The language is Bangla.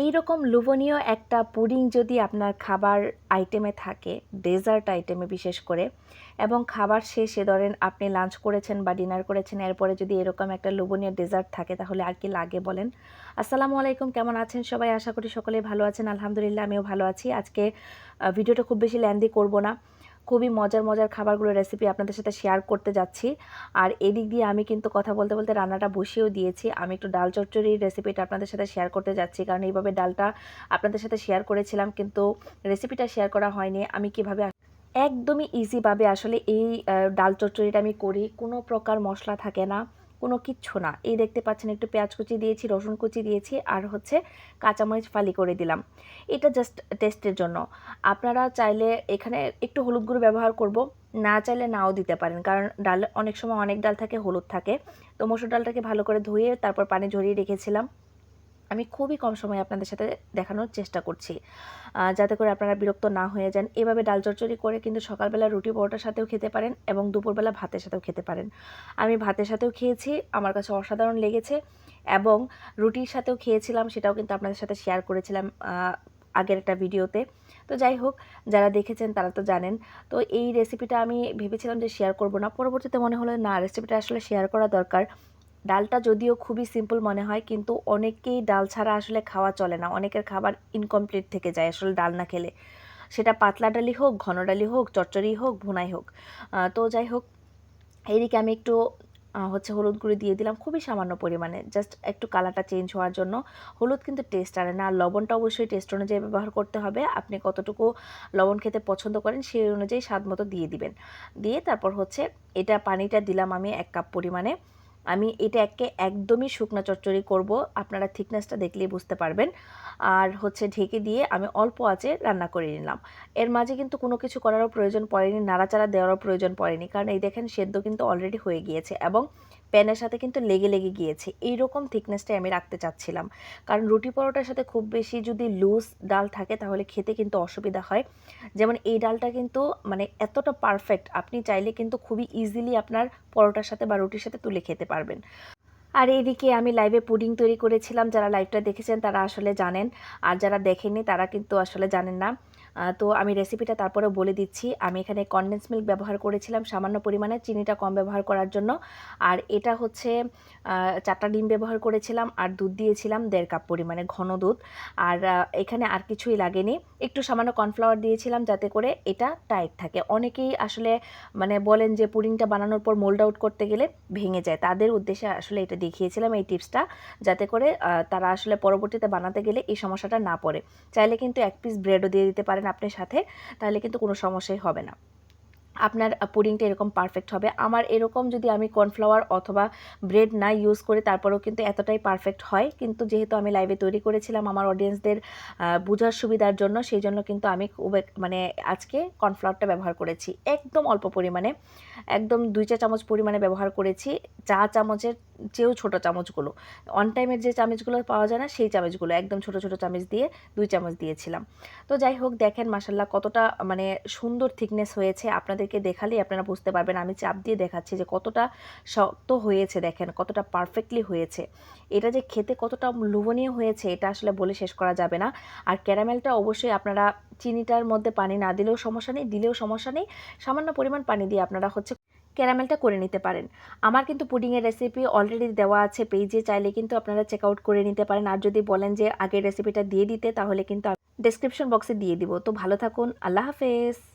এই রকম লোভনীয় একটা পুডিং যদি আপনার খাবার আইটেমে থাকে ডেজার্ট আইটেমে বিশেষ করে, এবং খাবার শেষে ধরেন আপনি লাঞ্চ করেছেন বা ডিনার করেছেন, এরপরে যদি এরকম একটা লোভনীয় ডেজার্ট থাকে, তাহলে আর কি লাগে বলেন? আসসালামু আলাইকুম, কেমন আছেন সবাই? আশা করি সকলেই ভালো আছেন, আলহামদুলিল্লাহ, আমিও ভালো আছি। আজকে ভিডিওটা খুব বেশি ল্যান্দি করব না। খুবই মজার মজার খাবারগুলো রেসিপি আপনাদের সাথে শেয়ার করতে যাচ্ছি। আর এদিক দিয়ে আমি কিন্তু কথা বলতে বলতে রান্নাটা বসিয়েও দিয়েছি। আমি একটু ডাল চচ্চড়ির রেসিপিটা আপনাদের সাথে শেয়ার করতে যাচ্ছি। কারণ এইভাবে ডালটা আপনাদের সাথে শেয়ার করেছিলাম, কিন্তু রেসিপিটা শেয়ার করা হয়নি। আমি কীভাবে একদমই ইজিভাবে আসলে এই ডাল চচ্চড়িটা আমি করি। কোনো প্রকার মশলা থাকে না। কোনো কিচ্ছু না। এই দেখতে পাচ্ছেন একটু পেঁয়াজ কুচি দিয়েছি, রসুন কুচি দিয়েছি আর হচ্ছে কাঁচামরিচ ফালি করে দিলাম। এটা জাস্ট টেস্টের জন্য। আপনারা চাইলে এখানে একটু হলুদ গুঁড়ো ব্যবহার করব, না চাইলে নাও দিতে পারেন। কারণ ডাল অনেক সময় অনেক ডাল থাকে, হলুদ থাকে। তো মসুর ডালটাকে ভালো করে ধুয়ে তারপর পানি ঝরিয়ে রেখেছিলাম। আমি খুবই কম সময়ে আপনাদের সাথে দেখানোর চেষ্টা করছি। যাতে করে আপনারা বিরক্ত না হয়ে যান। এভাবে ডাল চচ্চড়ি করে কিন্তু সকালবেলা রুটি পরোটার সাথেও খেতে পারেন এবং দুপুরবেলা ভাতের সাথেও খেতে পারেন। আমি ভাতের সাথেও খেয়েছি, আমার কাছে অসাধারণ লেগেছে এবং রুটির সাথেও খেয়েছিলাম, সেটাও কিন্তু আপনাদের সাথে শেয়ার করেছিলাম আগের একটা ভিডিওতে। তো যাই হোক, যারা দেখেছেন তারা তো জানেন। তো এই রেসিপিটা আমি ভেবেছিলাম যে শেয়ার করব না, পরবর্তীতে মনে হলো না রেসিপিটা আসলে শেয়ার করা দরকার। ডালটা যদিও খুবই সিম্পল মনে হয়, কিন্তু অনেকেই ডাল ছাড়া আসলে খাওয়া চলে না। অনেকের খাবার ইনকমপ্লিট থেকে যায় আসলে ডাল না খেলে। সেটা পাতলা ডালি হোক, ঘন ডালি হোক, চচ্চড়ি হোক, ভুনাই হোক। তো যাই হোক, এইদিকে আমি একটু হচ্ছে হলুদ গুঁড়ি দিয়ে দিলাম খুবই সামান্য পরিমাণে। জাস্ট একটু কালারটা চেঞ্জ হওয়ার জন্য। হলুদ কিন্তু টেস্ট আনে না, আর লবণটা অবশ্যই টেস্ট অনুযায়ী ব্যবহার করতে হবে। আপনি কতটুকু লবণ খেতে পছন্দ করেন সেই অনুযায়ী স্বাদ মতো দিয়ে দিবেন। দিয়ে তারপর হচ্ছে, এটা পানিটা দিলাম আমি এক কাপ পরিমাণে। আমি এটা একে একদমই শুকনো চচ্চড়ি করব। আপনারা থিকনেসটা দেখলেই বুঝতে পারবেন। আর হচ্ছে ঢেকে দিয়ে আমি অল্প আঁচে রান্না করে নিলাম। এর মাঝে কিন্তু কোনো কিছু করারও প্রয়োজন পড়েনি, নাড়াচাড়া দেওয়ারও প্রয়োজন পড়েনি। কারণ এই দেখেন, সেদ্ধ কিন্তু অলরেডি হয়ে গিয়েছে এবং প্যানের সাথে কিন্তু লেগে লেগে গিয়েছে। এই রকম থিকনেসটাই আমি রাখতে চাচ্ছিলাম। কারণ রুটি পরোটার সাথে খুব বেশি যদি লুজ ডাল থাকে, তাহলে খেতে কিন্তু অসুবিধা হয়। যেমন এই ডালটা কিন্তু মানে এতটা পারফেক্ট আপনি চাইলে কিন্তু খুবই ইজিলি আপনার পরোটার সাথে বা রুটির সাথে তুলে খেতে পারবেন। আর এদিকে আমি লাইভে পুডিং তৈরি করেছিলাম। যারা লাইভটা দেখেছেন, তারা আসলে জানেন। আর যারা দেখেননি, তারা কিন্তু আসলে জানেন না। তো আমি রেসিপিটা তারপরে বলে দিচ্ছি। আমি এখানে কনডেন্স মিল্ক ব্যবহার করেছিলাম সামান্য পরিমাণে, চিনিটা কম ব্যবহার করার জন্য। আর এটা হচ্ছে চারটা ডিম ব্যবহার করেছিলাম আর দুধ দিয়েছিলাম দেড় কাপ পরিমাণে ঘন দুধ। আর এখানে আর কিছুই লাগেনি। একটু সামান্য কর্নফ্লাওয়ার দিয়েছিলাম যাতে করে এটা টাইট থাকে। অনেকেই আসলে মানে বলেন যে পুডিংটা বানানোর পর মোল্ড আউট করতে গেলে ভেঙে যায়। তাদের উদ্দেশ্যে আসলে এটা দেখিয়েছিলাম এই টিপসটা যাতে করে তারা আসলে পরবর্তীতে বানাতে গেলে এই সমস্যাটা না পড়ে। চাইলে কিন্তু এক পিস ব্রেডও দিয়ে দিতে পারেন। আপনি সাথে, তাহলে কিন্তু কোনো সমস্যাই হবে না। আপনার পুডিংটা এরকম পারফেক্ট হবে। আমার এরকম যদি আমি কর্নফ্লাওয়ার অথবা ব্রেড না ইউজ করে তারপরেও কিন্তু এতটাই পারফেক্ট হয়। কিন্তু যেহেতু আমি লাইভে তৈরি করেছিলাম আমার অডিয়েন্সদের বোঝার সুবিধার জন্য, সেই জন্য কিন্তু আমি খুব মানে আজকে কর্নফ্লাওয়ারটা ব্যবহার করেছি। একদম অল্প পরিমাণে, একদম দুই চা চামচ পরিমাণে ব্যবহার করেছি। চা চামচের চেয়েও ছোট চামচগুলো। অন টাইমের যে চামচগুলো পাওয়া যায় না, সেই চামচগুলো, একদম ছোট ছোট চামচ দিয়ে দুই চামচ দিয়েছিলাম। তো যাই হোক, দেখেন মাসাল্লাহ কতটা মানে সুন্দর থিকনেস হয়েছে। আপনাদেরকে দেখালেই আপনারা বুঝতে পারবেন, আমি চাপ দিয়ে দেখাচ্ছি যে কতটা শক্ত হয়েছে, দেখেন কতটা পারফেক্টলি হয়েছে। এটা যে খেতে কতটা লোভনীয় হয়েছে, এটা আসলে বলে শেষ করা যাবে না। আর ক্যারামেলটা অবশ্যই আপনারা চিনিটার মধ্যে পানি না দিলেও সমস্যা নেই, দিলেও সমস্যা নেই। সামান্য পরিমাণ পানি দিয়ে আপনারা হচ্ছে ক্যারামেলটা করে নিতে পারেন। আমার কিন্তু পুডিংয়ের রেসিপি অলরেডি দেওয়া আছে পেজে চাইলে কিন্তু আপনারা চেক আউট করে নিতে পারেন। আর যদি বলেন যে আগের রেসিপিটা দিয়ে দিতে, তাহলে কিন্তু ডেসক্রিপশন বক্সে দিয়ে দিব। তো ভালো থাকুন, আল্লাহ হাফেজ।